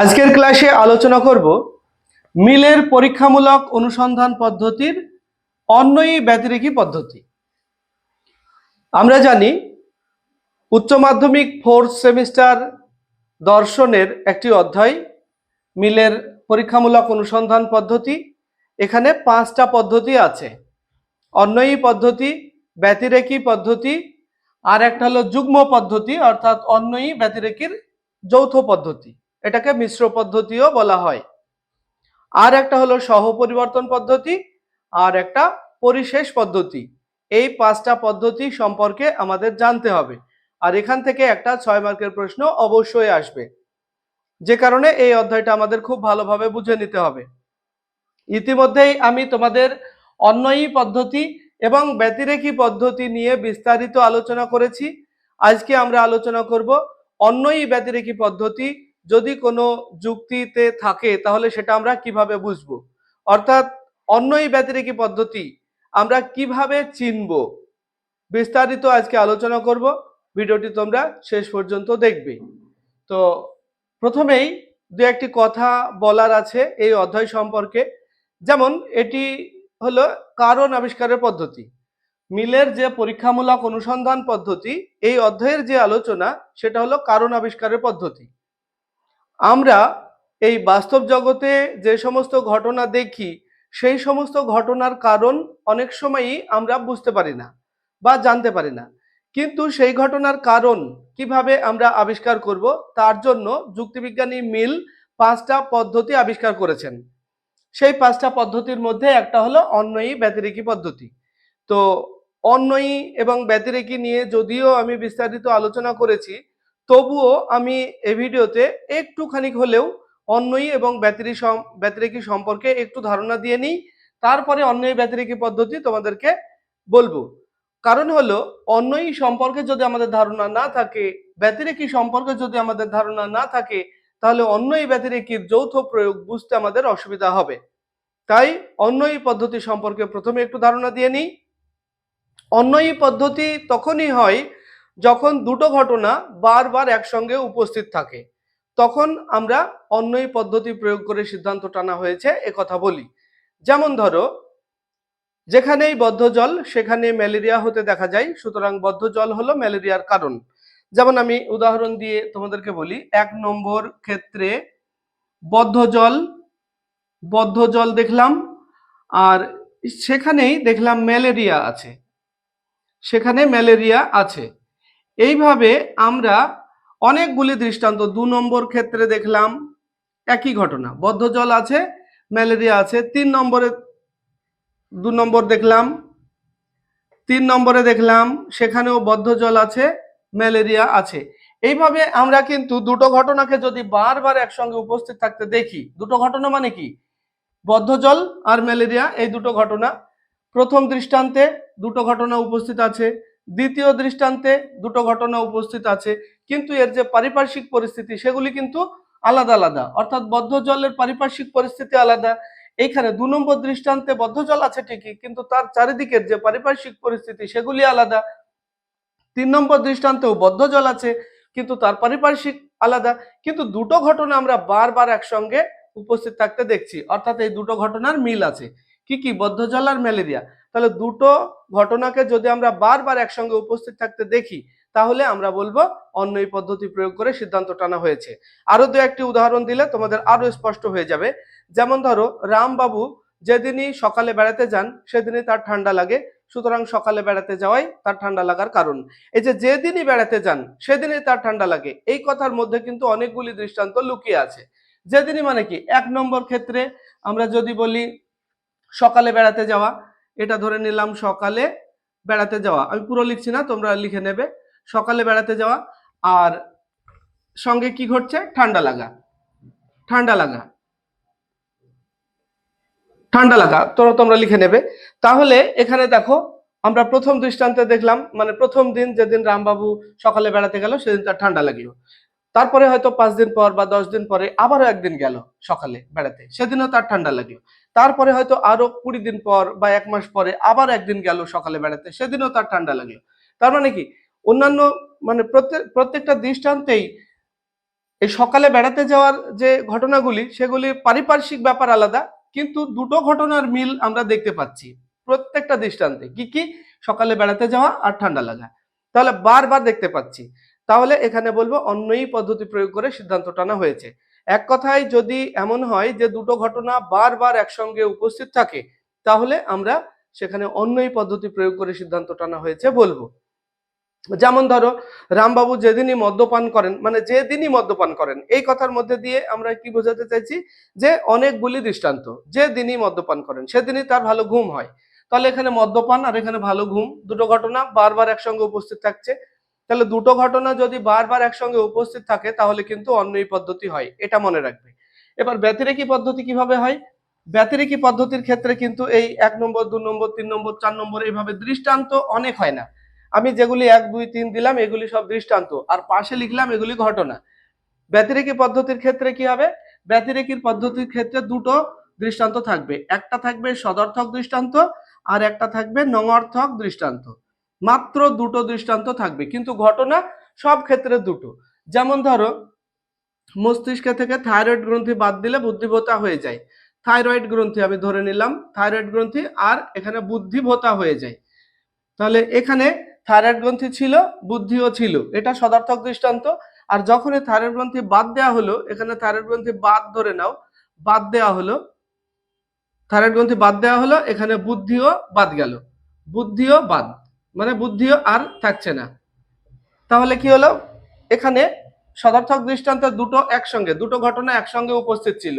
আজকের ক্লাসে আলোচনা করব মিলের পরীক্ষামূলক অনুসন্ধান পদ্ধতির অন্যই ব্যতিরেকী পদ্ধতি। আমরা জানি উচ্চ মাধ্যমিক ফোর্থ সেমিস্টার দর্শনের একটি অধ্যায়, মিলের পরীক্ষামূলক অনুসন্ধান পদ্ধতি। এখানে পাঁচটা পদ্ধতি আছে। অন্যয়ী পদ্ধতি, ব্যতিরেকী পদ্ধতি, আর একটা হলো যুগ্ম পদ্ধতি, অর্থাৎ অন্যয়ী ব্যতিরেকীর যৌথ পদ্ধতি। এটাকে মিশ্র পদ্ধতিও বলা হয়। আর একটা হলো সহপরিবর্তন পদ্ধতি, আর একটা পরিশেষ পদ্ধতি। এই পাঁচটা পদ্ধতি সম্পর্কে আমাদের জানতে হবে। আর এখান থেকে একটা ছয় মার্কের প্রশ্ন অবশ্যই আসবে। যে কারণে এই অধ্যায়টা আমাদের খুব ভালোভাবে বুঝে নিতে হবে। ইতিমধ্যেই আমি তোমাদের অন্যয়ী পদ্ধতি এবং ব্যতিরেকী পদ্ধতি নিয়ে বিস্তারিত আলোচনা করেছি। আজকে আমরা আলোচনা করব অন্যই ব্যতিরেকী পদ্ধতি যদি কোনো যুক্তিতে থাকে, তাহলে সেটা আমরা কীভাবে বুঝব? অর্থাৎ অন্যই ব্যতিরেকী পদ্ধতি, আমরা কীভাবে চিনব? বিস্তারিত আজকে আলোচনা করব, ভিডিওটি তোমরা শেষ পর্যন্ত দেখবে। তো প্রথমেই দু একটি কথা বলার আছে এই অধ্যায় সম্পর্কে। যেমন, এটি হলো কারণ আবিষ্কারের পদ্ধতি। মিলের যে পরীক্ষামূলক অনুসন্ধান পদ্ধতি, এই অধ্যায়ের যে আলোচনা, সেটা হলো কারণ আবিষ্কারের পদ্ধতি। আমরা এই বাস্তব জগতে যে সমস্ত ঘটনা দেখি, সেই সমস্ত ঘটনার কারণ অনেক সময়ই আমরা বুঝতে পারি না বা জানতে পারি না। কিন্তু সেই ঘটনার কারণ কীভাবে আমরা আবিষ্কার করব, তার জন্য যুক্তিবিজ্ঞানী মিল পাঁচটা পদ্ধতি আবিষ্কার করেছেন। সেই পাঁচটা পদ্ধতির মধ্যে একটা হলো অন্যয়ী ব্যতিরেকী পদ্ধতি। তো অন্যয়ী এবং ব্যতিরেকী নিয়ে যদিও আমি বিস্তারিত আলোচনা করেছি তবুও আমি এই ভিডিওতে একটুখানি হলেও অন্যই এবং ব্যতিরি ব্যতিরেকী সম্পর্কে একটু ধারণা দিয়ে নিই। তারপরে অন্যয়ী ব্যতিরেকী পদ্ধতি তোমাদেরকে বলব। কারণ হলো অন্যয়ী সম্পর্কে যদি আমাদের ধারণা না থাকে ব্যতিরেকী সম্পর্কে যদি আমাদের ধারণা না থাকে, তাহলে অন্যয়ী ব্যতিরেকীর যৌথ প্রয়োগ বুঝতে আমাদের অসুবিধা হবে। তাই অন্যয়ী পদ্ধতি সম্পর্কে প্রথমে একটু ধারণা দিয়ে নিই। অন্যয়ী পদ্ধতি তখনই হয় যখন দুটো ঘটনা বারবার একসঙ্গে উপস্থিত থাকে, তখন আমরা অন্যই পদ্ধতি প্রয়োগ করে সিদ্ধান্ত টানা হয়েছে কথা বলি। যেমন ধরো, যেখানেই বদ্ধ জল, সেখানে ম্যালেরিয়া হতে দেখা যায়, সুতরাং বদ্ধ জল হলো ম্যালেরিয়ার কারণ। যেমন আমি উদাহরণ দিয়ে তোমাদেরকে বলি, এক নম্বর ক্ষেত্রে বদ্ধ জল বদ্ধ জল দেখলাম, আর সেখানেই দেখলাম ম্যালেরিয়া আছে। সেখানে ম্যালেরিয়া আছে। এইভাবে আমরা অনেকগুলি দৃষ্টান্ত, দু নম্বর ক্ষেত্রে দেখলাম একই ঘটনা। বদ্ধ জল আছে, ম্যালেরিয়া আছে, তিন নম্বরে, দু নম্বর দেখলাম, তিন নম্বরে দেখলাম, সেখানেও বদ্ধ জল আছে, ম্যালেরিয়া আছে। এইভাবে আমরা কিন্তু দুটো ঘটনাকে যদি বারবার একসঙ্গে উপস্থিত থাকতে দেখি, দুটো ঘটনা মানে কি? বদ্ধ জল আর ম্যালেরিয়া, এই দুটো ঘটনা। প্রথম দৃষ্টান্তে দুটো ঘটনা উপস্থিত আছে দ্বিতীয় দৃষ্টান্তে দুটো ঘটনা উপস্থিত আছে, কিন্তু এর যে পারিপার্শ্বিক পরিস্থিতি সেগুলি কিন্তু আলাদা আলাদা। অর্থাৎ বদ্ধ জলের পারিপার্শ্বিক পরিস্থিতি আলাদা, এইখানে দু নম্বর দৃষ্টান্তে বদ্ধ জল আছে ঠিকই, কিন্তু তার চারিদিকের যে পারিপার্শ্বিক পরিস্থিতি সেগুলি আলাদা। তিন নম্বর দৃষ্টান্তেও বদ্ধ জল আছে, কিন্তু তার পারিপার্শ্বিক আলাদা, কিন্তু দুটো ঘটনা আমরা বারবার একসঙ্গে উপস্থিত থাকতে দেখছি, অর্থাৎ এই দুটো ঘটনার মিল আছে। কি কি? বদ্ধ জল আর ম্যালেরিয়া। তাহলে দুটো ঘটনাকে যদি আমরা বারবার একসঙ্গে উপস্থিত থাকতে দেখি, তাহলে আমরা বলব অন্য এই পদ্ধতি প্রয়োগ করে সিদ্ধান্ত টানা হয়েছে। আরও দু একটি উদাহরণ দিলে তোমাদের আরও স্পষ্ট হয়ে যাবে। যেমন ধরো, রামবাবু যেদিনই সকালে বেড়াতে যান, সেদিনই তার ঠান্ডা লাগে। সুতরাং সকালে বেড়াতে যাওয়াই তার ঠান্ডা লাগার কারণ। এই যে যেদিনই বেড়াতে যান, সেদিনই তার ঠান্ডা লাগে। এই কথার মধ্যে কিন্তু অনেকগুলি দৃষ্টান্ত লুকিয়ে আছে। যেদিনই মানে কি? এক নম্বর ক্ষেত্রে আমরা যদি বলি, সকালে বেড়াতে যাওয়া এটা ধরে নিলাম সকালে বেড়াতে যাওয়া। আমি পুরো লিখছি না, তোমরা লিখে নেবে। সকালে বেড়াতে যাওয়া আর সঙ্গে কি ঘটছে? ঠান্ডা লাগা। ঠান্ডা লাগা। ঠান্ডা লাগা। তো তোমরা লিখে নেবে। তাহলে এখানে দেখো, আমরা প্রথম দৃষ্টান্তে দেখলাম মানে প্রথম দিন যেদিন রামবাবু সকালে বেড়াতে গেল, সেদিন তার ঠান্ডা লাগল। তারপরে হয়তো পাঁচ দিন পর বা দশ দিন পরে আবারও একদিন গেল সকালে বেড়াতে। সেদিনও তার ঠান্ডা লাগল। তারপরে হয়তো আরও কুড়ি দিন পর বা এক মাস পরে আবার একদিন গেল সকালে বেড়াতে। সেদিনও তার ঠান্ডা লাগল। তার মানে কি? অন্যান্য মানে প্রত্যেক, প্রত্যেকটা দৃষ্টান্তেই এই সকালে বেড়াতে যাওয়ার যে ঘটনাগুলি, সেগুলি পারিপার্শ্বিক ব্যাপার আলাদা, কিন্তু দুটো ঘটনার মিল আমরা দেখতে পাচ্ছি প্রত্যেকটা দৃষ্টান্তে। কি কি? সকালে বেড়াতে যাওয়া আর ঠান্ডা লাগা। তাহলে বারবার দেখতে পাচ্ছি। তাহলে এখানে বলব অন্যই পদ্ধতি প্রয়োগ করে সিদ্ধান্ত টানা হয়েছে। এক কথায় যদি এমন হয় যে দুটো ঘটনা বারবার একসঙ্গে উপস্থিত থাকে, তাহলে আমরা সেখানে অন্যই পদ্ধতি প্রয়োগ করে সিদ্ধান্ত টানা হয়েছে বলব। যেমন ধরো, রামবাবু যেদিনই মদ্যপান করেন মানে যেদিনই মদ্যপান করেন, এই কথার মধ্যে দিয়ে আমরা কি বোঝাতে চাইছি যে অনেকগুলি দৃষ্টান্ত, যে দিনই মদ্যপান করেন, সেদিনই তার ভালো ঘুম হয়। তাহলে এখানে মদ্যপান আর এখানে ভালো ঘুম, দুটো ঘটনা বারবার একসঙ্গে উপস্থিত থাকছে তাহলে দুটো ঘটনা যদি বারবার একসঙ্গে উপস্থিত থাকে, তাহলে কিন্তু অন্যই পদ্ধতি হয়। এটা মনে রাখবে। এবার ব্যতিরেকি পদ্ধতি কীভাবে হয়? ব্যতিরেকি পদ্ধতির ক্ষেত্রে কিন্তু এই এক নম্বর, দু নম্বর, তিন নম্বর, চার নম্বর এইভাবে দৃষ্টান্ত অনেক হয় না। আমি যেগুলি এক, দুই, তিন দিলাম, এগুলি সব দৃষ্টান্ত। আর পাশে লিখলাম, এগুলি ঘটনা। ব্যতিরেকি পদ্ধতির ক্ষেত্রে কি হবে? ব্যতিরেকির পদ্ধতির ক্ষেত্রে দুটো দৃষ্টান্ত থাকবে। একটা থাকবে সদর্থক দৃষ্টান্ত, আর একটা থাকবে নঙর্থক দৃষ্টান্ত। মাত্র দুটো দৃষ্টান্ত থাকবে, কিন্তু ঘটনা সব ক্ষেত্রে দুটো। যেমন ধরো, মস্তিষ্ক থেকে থাইরয়েড গ্রন্থি বাদ দিলে বুদ্ধিভোতা হয়ে যায়। থাইরয়েড গ্রন্থি আমি ধরে নিলাম, থাইরয়েড গ্রন্থি আর এখানে বুদ্ধিভোতা হয়ে যায়। তাহলে এখানে থাইরয়েড গ্রন্থি ছিল, বুদ্ধিও ছিল, এটা সদার্থক দৃষ্টান্ত। আর যখন এই থাইরয়েড গ্রন্থি বাদ দেওয়া হলো, এখানে থাইরয়েড গ্রন্থি বাদ ধরে নাও, বাদ দেওয়া হলো, থাইরয়েড গ্রন্থি বাদ দেওয়া হলো, এখানে বুদ্ধিও বাদ গেল, বুদ্ধিও বাদ। মানে বুদ্ধিও আর থাকছে না। তাহলে কি হলো? এখানে সদার্থক দৃষ্টান্তে দুটো একসঙ্গে, দুটো ঘটনা একসঙ্গে উপস্থিত ছিল।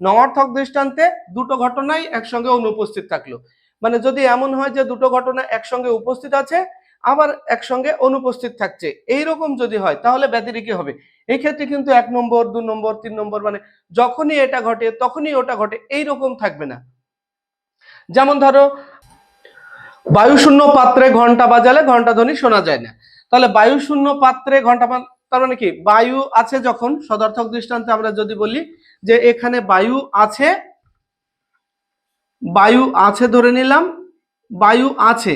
নয়ার্থক দৃষ্টান্তে দুটো ঘটনাই একসঙ্গে অনুপস্থিত থাকল। মানে যদি এমন হয় যে দুটো ঘটনা একসঙ্গে উপস্থিত আছে, আবার একসঙ্গে অনুপস্থিত থাকছে এই রকম যদি হয়, তাহলে ব্যতিরেকি হবে? এই ক্ষেত্রে কিন্তু এক নম্বর, দু নম্বর, তিন নম্বর মানে যখনই এটা ঘটে, তখনই ওটা ঘটে এই রকম থাকবে না। যেমন ধরো বায়ুশূন্য পাত্রে ঘণ্টা বাজালে ঘণ্টা ধ্বনি শোনা যায় না। তাহলে বায়ুশূন্য পাত্রে ঘণ্টা তার মানে কি? বায়ু আছে যখন, সদর্থক দৃষ্টান্তে আমরা যদি বলি যে এখানে বায়ু আছে বায়ু আছে ধরে নিলাম, বায়ু আছে,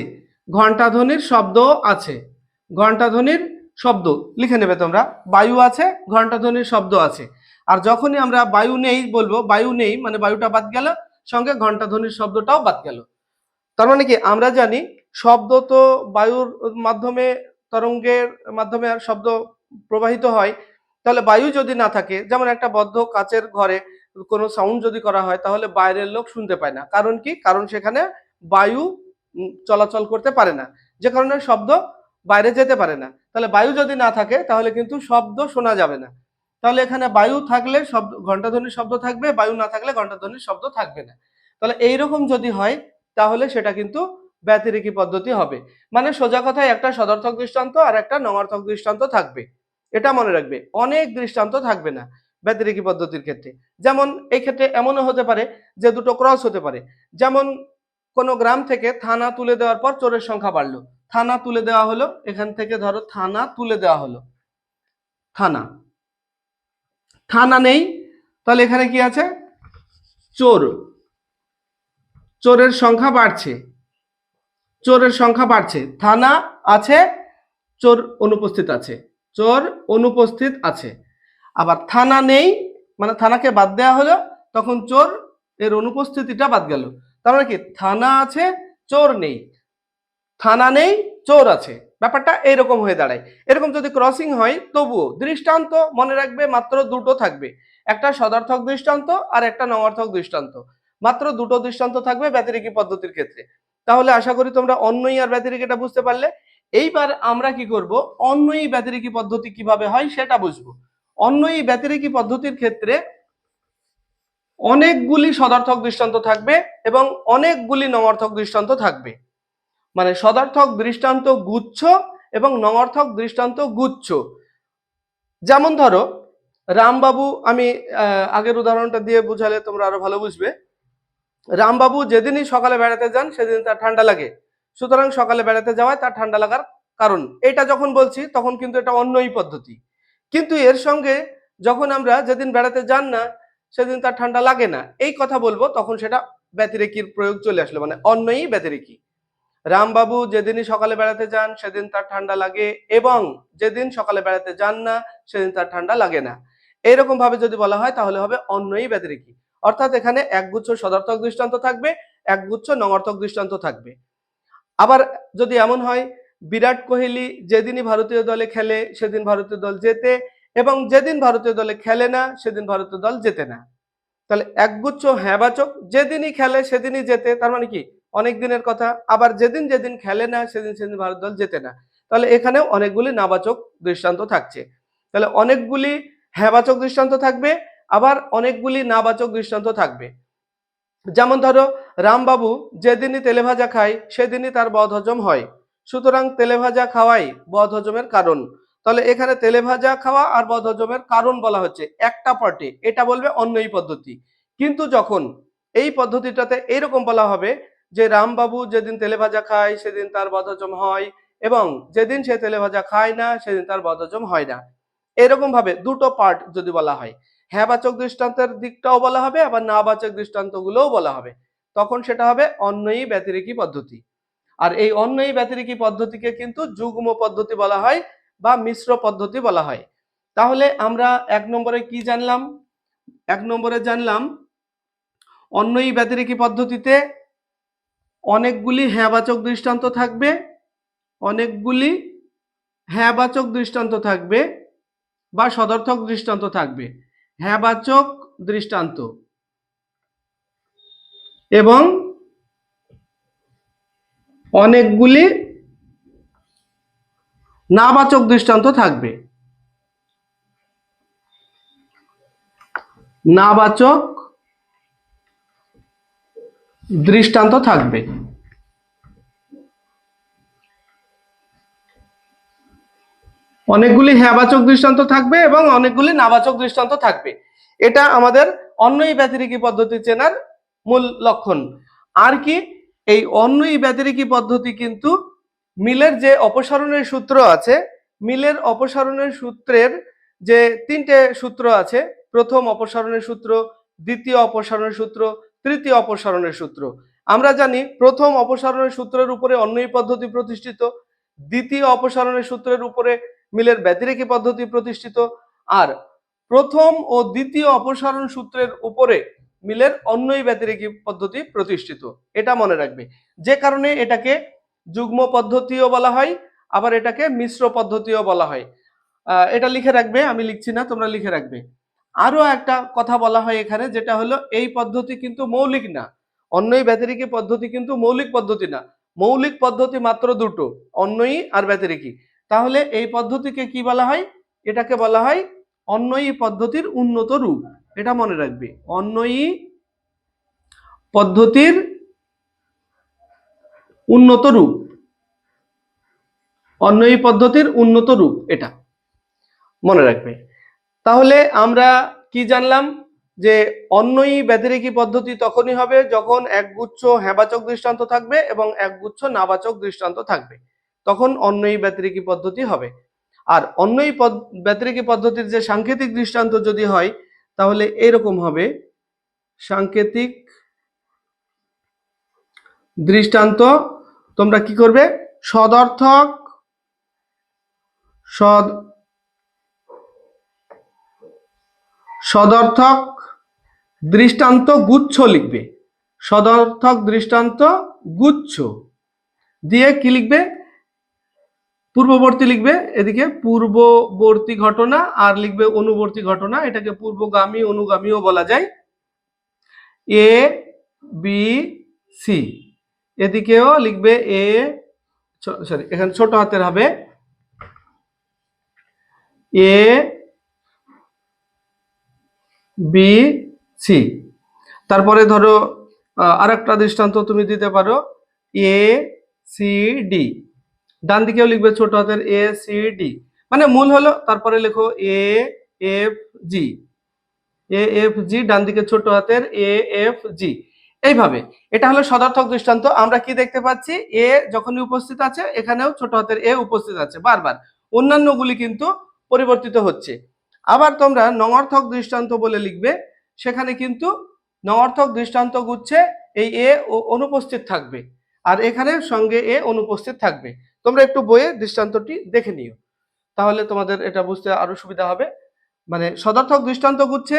ঘণ্টা ধ্বনির শব্দ আছে, ঘণ্টা ধ্বনির শব্দ, লিখে নেবে তোমরা, বায়ু আছে, ঘণ্টা ধ্বনির শব্দ আছে। আর যখনই আমরা বায়ু নেই বলব, বায়ু নেই মানে বায়ুটা বাদ গেল, সঙ্গে ঘণ্টা ধ্বনির শব্দটাও বাদ গেল। তার মানে কি? আমরা জানি শব্দ তো বায়ুর মাধ্যমে, তরঙ্গের মাধ্যমে শব্দ প্রবাহিত হয়। তাহলে বায়ু যদি না থাকে, যেমন একটা বদ্ধ কাচের ঘরে কোনো সাউন্ড যদি করা হয়, তাহলে বাইরের লোক শুনতে পায় না। কারণ কি? কারণ সেখানে বায়ু চলাচল করতে পারে না। যে কারণে শব্দ বাইরে যেতে পারে না। তাহলে বায়ু যদি না থাকে, তাহলে কিন্তু শব্দ শোনা যাবে না। তাহলে এখানে বায়ু থাকলে শব্দ, ঘণ্টাধ্বনির শব্দ থাকবে, বায়ু না থাকলে ঘণ্টাধ্বনির শব্দ থাকবে না। তাহলে এইরকম যদি হয় তাহলে সেটা কিন্তু ব্যতিরেকি পদ্ধতি হবে। মানে সোজা কথায় একটা সদর্থক দৃষ্টান্ত আর একটা নমার্থক দৃষ্টান্ত থাকবে। এটা মনে রাখবে, অনেক দৃষ্টান্ত থাকবে না ব্যতিরেকি পদ্ধতির ক্ষেত্রে। যেমন এই ক্ষেত্রে এমনও হতে পারে যে দুটো ক্রস হতে পারে। যেমন কোনো গ্রাম থেকে থানা তুলে দেওয়ার পর চোরের সংখ্যা বাড়লো। থানা তুলে দেওয়া হলো, এখান থেকে ধরো থানা তুলে দেওয়া হলো। থানা। থানা নেই, তাহলে এখানে কি আছে? চোর। চোরের সংখ্যা বাড়ছে। চোরের সংখ্যা বাড়ছে। থানা আছে, চোর অনুপস্থিত আছে। চোর অনুপস্থিত আছে। আবার থানা নেই মানে থানাকে বাদ দেওয়া হলো, তখন চোর এর অনুপস্থিতিটা বাদ গেল। তার মানে কি? থানা আছে, চোর নেই। থানা নেই, চোর আছে। ব্যাপারটা এরকম হয়ে দাঁড়ায়। এরকম যদি ক্রসিং হয়, তবুও দৃষ্টান্ত মনে রাখবে, মাত্র দুটো থাকবে। একটা সদার্থক দৃষ্টান্ত আর একটা নমার্থক দৃষ্টান্ত। মাত্র দুটো দৃষ্টান্ত থাকবে ব্যতিরেকি পদ্ধতির ক্ষেত্রে। তাহলে আশা করি তোমরা অন্যই আর ব্যতিরেকিটা বুঝতে পারলে। এইবার আমরা কি করব? অন্যই ব্যতিরেকি পদ্ধতি কীভাবে হয় সেটা বুঝব। অন্যই ব্যতিরেকি পদ্ধতির ক্ষেত্রে অনেকগুলি সদার্থক দৃষ্টান্ত থাকবে এবং অনেকগুলি নমার্থক দৃষ্টান্ত থাকবে। মানে সদার্থক দৃষ্টান্ত গুচ্ছ এবং নমার্থক দৃষ্টান্ত গুচ্ছ। যেমন ধরো, রামবাবু, আমি আগের উদাহরণটা দিয়ে বুঝালে তোমরা আরও ভালো বুঝবে। রামবাবু যেদিনই সকালে বেড়াতে যান, সেদিন তার ঠান্ডা লাগে। সুতরাং সকালে বেড়াতে যাওয়ায় তার ঠান্ডা লাগার কারণ। এটা যখন বলছি, তখন কিন্তু এটা অন্যই পদ্ধতি। কিন্তু এর সঙ্গে যখন আমরা যেদিন বেড়াতে যান না, সেদিন তার ঠান্ডা লাগে না। এই কথা বলব, তখন সেটা ব্যতিরেকির প্রয়োগ চলে আসলো মানে অন্যই ব্যতিরেকি। রামবাবু যেদিনই সকালে বেড়াতে যান, সেদিন তার ঠান্ডা লাগে এবং যেদিন সকালে বেড়াতে যান না, সেদিন তার ঠান্ডা লাগে না। এইরকম ভাবে যদি বলা হয়, তাহলে হবে অন্যই ব্যতিরেকি। অর্থাৎ এখানে একগুচ্ছ সদর্থক দৃষ্টান্ত থাকবে, একগুচ্ছ নঙর্থক দৃষ্টান্ত থাকবে। আবার যদি এমন হয়, বিরাট কোহলি যেদিনই ভারতীয় দলে খেলে, সেদিন ভারতীয় দল জেতে, এবং যেদিন ভারতীয় দলে খেলে না, সেদিন ভারতীয় দল জেতে না। তাহলে একগুচ্ছ হ্যাঁবাচক যেদিনই খেলে, সেদিনই জেতে, তার মানে কি? অনেক দিনের কথা। আবার যেদিন যেদিন খেলে না, সেদিন সেদিন ভারত দল জেতে না। তাহলে এখানেও অনেকগুলি নাবাচক দৃষ্টান্ত থাকছে। তাহলে অনেকগুলি হ্যাঁবাচক দৃষ্টান্ত থাকবে আবার অনেকগুলি নাবাচক দৃষ্টান্ত থাকবে। যেমন ধরো, রামবাবু যেদিনই তেলে ভাজা খায়, সেদিনই তার বদ হজম হয়। সুতরাং তেলে ভাজা খাওয়াই বদ হজমের কারণ। তাহলে এখানে তেলে ভাজা খাওয়া আর বদ হজমের কারণ বলা হচ্ছে একটা পার্টে এটা বলবে অন্য এই পদ্ধতি। কিন্তু যখন এই পদ্ধতিটাতে এইরকম বলা হবে যে রামবাবু যেদিন তেলে ভাজা খায়, সেদিন তার বদহজম হয় এবং যেদিন সে তেলে ভাজা খায় না, সেদিন তার বদহজম হয় না। এরকম ভাবে দুটো পার্ট যদি বলা হয়। হ্যাঁবাচক দৃষ্টান্তের দিকটাও বলা হবে, আবার নাবাচক দৃষ্টান্তগুলোও বলা হবে। তখন সেটা হবে অন্যই ব্যতিরেকি পদ্ধতি। আর এই অন্যই ব্যতিরেকি পদ্ধতিকে কিন্তু যুগ্ম পদ্ধতি বলা হয় বা মিশ্র পদ্ধতি বলা হয়। তাহলে আমরা এক নম্বরে কি জানলাম? এক নম্বরে জানলাম, অন্যই ব্যতিরেকি পদ্ধতিতে অনেকগুলি হ্যাঁবাচক দৃষ্টান্ত থাকবে, অনেকগুলি হ্যাঁবাচক দৃষ্টান্ত থাকবে বা সদর্থক দৃষ্টান্ত থাকবে। হ্যাঁবাচক দৃষ্টান্ত এবং অনেকগুলি নাবাচক দৃষ্টান্ত থাকবে। নাবাচক দৃষ্টান্ত থাকবে। অনেকগুলি হ্যাবাচক দৃষ্টান্ত থাকবে এবং অনেকগুলি নাবাচক দৃষ্টান্ত থাকবে। এটা আমাদের অন্যই ব্যতিরিকী পদ্ধতি চেনার মূল লক্ষণ। আর কি, এই অন্যই ব্যতিরিকী পদ্ধতি কিন্তু মিলের যে অপসারণের সূত্র আছে, মিলের অপসারণের সূত্রের যে তিনটে সূত্র আছে, প্রথম অপসারণের সূত্র, দ্বিতীয় অপসারণের সূত্র, তৃতীয় অপসারণের সূত্র। আমরা জানি প্রথম অপসারণের সূত্রের উপরে অন্যই পদ্ধতি প্রতিষ্ঠিত, দ্বিতীয় অপসারণের সূত্রের উপরে মিলের ব্যতিরেকী পদ্ধতি প্রতিষ্ঠিত। আর প্রথম ও দ্বিতীয় অপসারণ সূত্রের উপরে মিলের অন্যই ব্যতিরেকী পদ্ধতি প্রতিষ্ঠিত। এটা মনে রাখবে। যে কারণে এটাকে যুগ্ম পদ্ধতিও বলা হয়, আবার এটাকে মিশ্র পদ্ধতিও বলা হয়। এটা লিখে রাখবে, আমি লিখছি না, তোমরা লিখে রাখবে। আরও একটা কথা বলা হয় এখানে, যেটা হলো এই পদ্ধতি কিন্তু মৌলিক না। অন্যই ব্যতিরেকী পদ্ধতি কিন্তু মৌলিক পদ্ধতি না। মৌলিক পদ্ধতি মাত্র দুটো, অন্যই আর ব্যতিরেকী। তাহলে এই পদ্ধতিকে কি বলা হয়? এটাকে বলা হয় অন্যয়ী পদ্ধতির উন্নত রূপ। এটা মনে রাখবে। অন্যয়ী পদ্ধতির উন্নত রূপ। অন্যয়ী পদ্ধতির উন্নত রূপ এটা মনে রাখবে। তাহলে আমরা কি জানলাম? যে অন্যই ব্যতিরেকী পদ্ধতি তখনই হবে যখন একগুচ্ছ হ্যাবাচক দৃষ্টান্ত থাকবে এবং একগুচ্ছ নাবাচক দৃষ্টান্ত থাকবে। তখন অন্যই ব্যতিরেকী পদ্ধতি হবে। আর অন্যই পদ- ব্যতিরেকী পদ্ধতির যে সাংকেতিক দৃষ্টান্ত যদি হয়, তাহলে এরকম হবে। সাংকেতিক দৃষ্টান্ত, তোমরা কি করবে? সদর্থক, সদ সদর্থক দৃষ্টান্ত গুচ্ছ লিখবে। সদর্থক দৃষ্টান্ত গুচ্ছ। দিয়ে কি লিখবে? পূর্ববর্তী লিখবে এদিকে পূর্ববর্তী ঘটনা আর লিখবে অনুবর্তী ঘটনা, এটাকে পূর্বগামী, অনুগামীও বলা যায়। এ বি সি এদিকেও লিখবে এ সরি এখানে ছোট হাতের হবে। এ বি সি তারপরে ধরো আর একটা দৃষ্টান্ত তুমি দিতে পারো। এ সি ডি ডান দিকেও লিখবে ছোট হাতের এ সি ডি মানে মূল হলো, তারপরে লেখো A F G A F G ডান দিকে ছোট হাতের এ এফ জি এইভাবে। এটা হলো সদার্থক দৃষ্টান্ত। আমরা কি দেখতে পাচ্ছি? এ যখনই উপস্থিত আছে, এখানেও ছোট হাতের এ উপস্থিত আছে। বারবার। অন্যান্যগুলি কিন্তু পরিবর্তিত হচ্ছে। আবার তোমরা নঙর্থক দৃষ্টান্ত বলে লিখবে, সেখানে কিন্তু নঙর্থক দৃষ্টান্ত গুচ্ছে এই এ অনুপস্থিত থাকবে। আর এখানে সঙ্গে এ অনুপস্থিত থাকবে। তোমরা একটু বইয়ে দৃষ্টান্তটি দেখে নিও। তাহলে তোমাদের এটা বুঝতে আরও সুবিধা হবে। মানে সদার্থক দৃষ্টান্ত গুচ্ছে,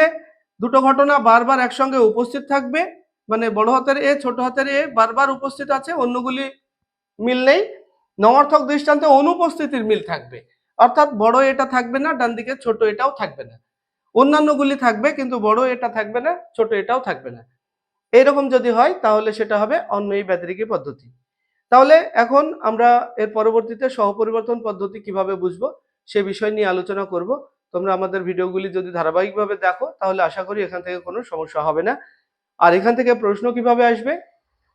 দুটো ঘটনা বারবার একসঙ্গে উপস্থিত থাকবে মানে বড় হাতের এ, ছোট হাতের এ বারবার উপস্থিত আছে, অন্যগুলি মিল নেই নমার্থক দৃষ্টান্তে অনুপস্থিতির মিল থাকবে। অর্থাৎ বড় এটা থাকবে না, ডান দিকে ছোট এটাও থাকবে না। অন্যান্যগুলি থাকবে, কিন্তু বড় এটা থাকবে না, ছোট এটাও থাকবে না। এইরকম যদি হয়, তাহলে সেটা হবে অন্য এই ব্যতিরিকী পদ্ধতি। তাহলে এখন আমরা এর পরবর্তীতে সহপরিবর্তন পদ্ধতি কীভাবে বুঝব সে বিষয় নিয়ে আলোচনা করব। তোমরা আমাদের ভিডিওগুলি যদি ধারাবাহিকভাবে দেখো, তাহলে আশা করি এখান থেকে কোনো সমস্যা হবে না। আর এখান থেকে প্রশ্ন কীভাবে আসবে?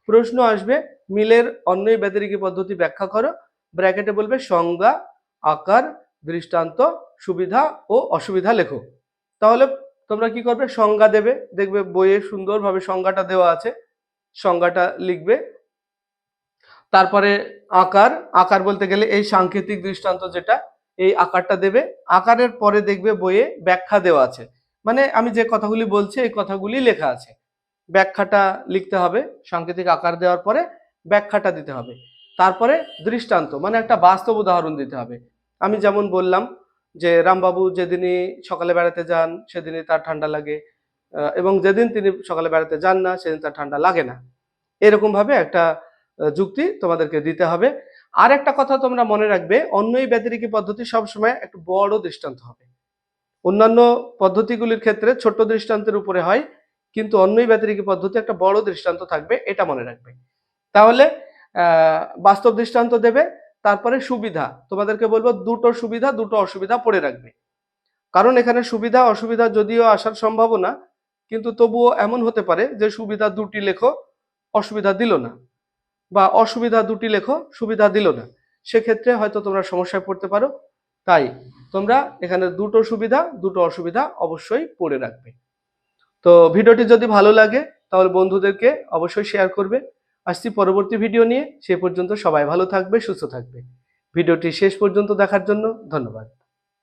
প্রশ্ন আসবে, মিলের অন্যই ব্যতিরিকী পদ্ধতি ব্যাখ্যা করো। ব্র্যাকেটে বলবে, সংজ্ঞা, আকার, দৃষ্টান্ত, সুবিধা ও অসুবিধা লেখো। তাহলে তোমরা কি করবে? সংজ্ঞা দেবে, দেখবে বইয়ে সুন্দরভাবে সংজ্ঞাটা দেওয়া আছে। সংজ্ঞাটা লিখবে তারপরে আকার আকার বলতে গেলে এই সাংকেতিক দৃষ্টান্ত যেটা, এই আকারটা দেবে। আকারের পরে দেখবে বইয়ে ব্যাখ্যা দেওয়া আছে। মানে আমি যে কথাগুলি বলছি, এই কথাগুলি লেখা আছে। ব্যাখ্যাটা লিখতে হবে, সাংকেতিক আকার দেওয়ার পরে ব্যাখ্যাটা দিতে হবে। তারপরে দৃষ্টান্ত মানে একটা বাস্তব উদাহরণ দিতে হবে। আমি যেমন বললাম যে রামবাবু যেদিনই সকালে বেড়াতে যান, সেদিনই তার ঠান্ডা লাগে এবং যেদিন তিনি সকালে বেড়াতে যান না, সেদিন তার ঠান্ডা লাগে না। এরকম ভাবে একটা যুক্তি তোমাদেরকে দিতে হবে। আর একটা কথা তোমরা মনে রাখবে, অন্যই ব্যতিরিকী পদ্ধতি সবসময় একটু বড় দৃষ্টান্ত হবে। অন্যান্য পদ্ধতিগুলির ক্ষেত্রে ছোট দৃষ্টান্তের উপরে হয়, কিন্তু অন্যই ব্যতিরিকী পদ্ধতি একটা বড় দৃষ্টান্ত থাকবে, এটা মনে রাখবে। তাহলে বাস্তব দৃষ্টান্ত দেবে, তারপরে সুবিধা, তোমাদেরকে বলব দুটো সুবিধা, দুটো অসুবিধা পড়ে রাখবে। কারণ এখানে সুবিধা, অসুবিধা যদিও আসার সম্ভাবনা, কিন্তু তবুও এমন হতে পারে যে সুবিধা দুটি লেখো, অসুবিধা দিল না। বা অসুবিধা দুটি লেখো, সুবিধা দিল না। সেক্ষেত্রে হয়তো তোমরা সমস্যায় পড়তে পারো। তাই তোমরা এখানে দুটো সুবিধা, দুটো অসুবিধা অবশ্যই পড়ে রাখবে। তো ভিডিওটি যদি ভালো লাগে, তাহলে বন্ধুদেরকে অবশ্যই শেয়ার করবে। আসছি পরবর্তী ভিডিও নিয়ে। সে পর্যন্ত সবাই ভালো থাকবে, সুস্থ থাকবে। ভিডিওটি শেষ পর্যন্ত দেখার জন্য ধন্যবাদ।